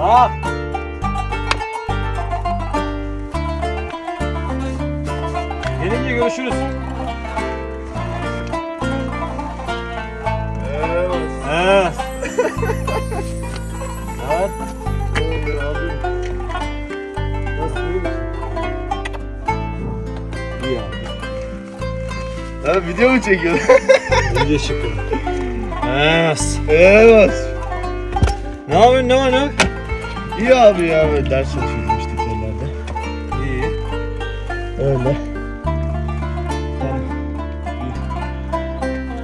Aa. Gelince görüşürüz. Evet. Evet. Ha video mu çekiyorsun? İyice şıkır. Evet. evet. Ne yapıyorsun ne var ne? İyi abi ya böyle ders çalışıyoruz işte yerlerde. İyi. Öyle.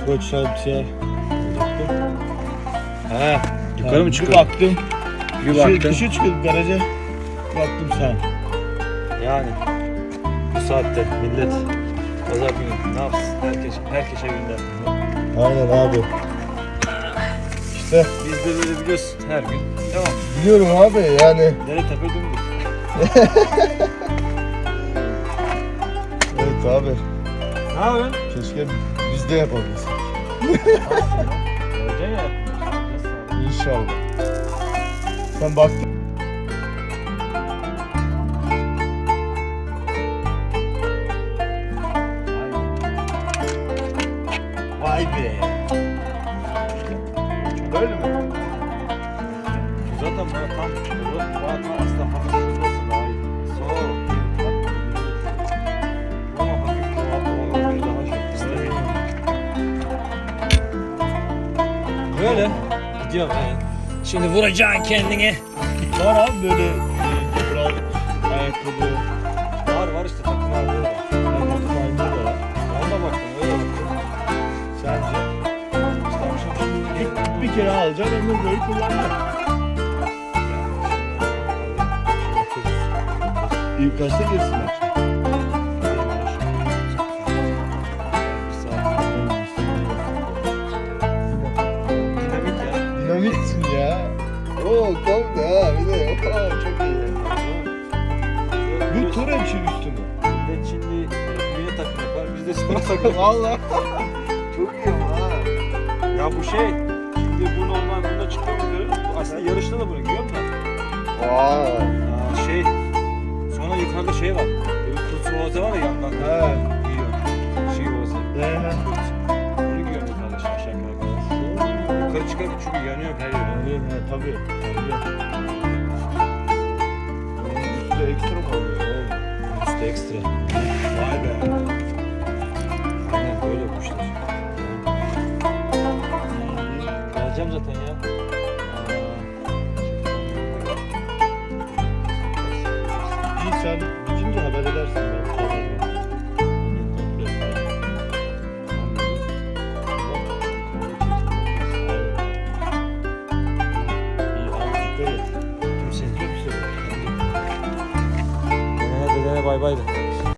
Bir bir şey. He. Yukarı mı Bir çıkıyor? baktım. Bir Dışarı, baktın. dışarı çıkıyorduk garaja. Baktım sen. Yani bu saatte millet pazar günü ne yapsın? Herkes, herkes evinde. Aynen abi. İşte Biz de böyle biliyorsun her gün. Devam. biliyorum abi yani. Dere tepe dümdüz. Evet abi. Ne yapıyorsun? Keşke biz de yapabilsek. Göreceksin ya. İnşallah. Sen baktın. Vay be. Böyle mi? Zaten bana tam bana tam aslında hafif şurası daha iyi. Sol. Ama hafif doğa doğa böyle daha şey. Böyle. Gidiyorum he. Şimdi vuracaksın kendini. Var abi böyle e, ayakkabı. Var var işte takım var. Kere alacaksın ömür boyu kullanacaksın. İlk kaçta girsin akşam? Dinamik ya. Dinamitsin ya. Oo tam da ha bir de oo, çok iyi. Bu tur hemşire üstü mü? de Çinli düğüne takım yapar. Biz de spora takım. Valla. çok iyi ama ha. ya bu şey. Şimdi bu normal bunda çıkıyor. Bu aslında yarışta da bunu giyiyor da. Vay. Aa, şey. Sonra yukarıda şey var. Böyle kursu ovaza var ya yandan. He. Giyiyor. Şey ovaza. He. Bunu giyiyor yukarıda aşağı yukarı. Yukarı çıkar çünkü yanıyor her yere. Tabii, he, tabii. Tabii. Üstü ekstra mı oluyor? Üstü ekstra. Sen bitince haber edersin ben. bay baydı.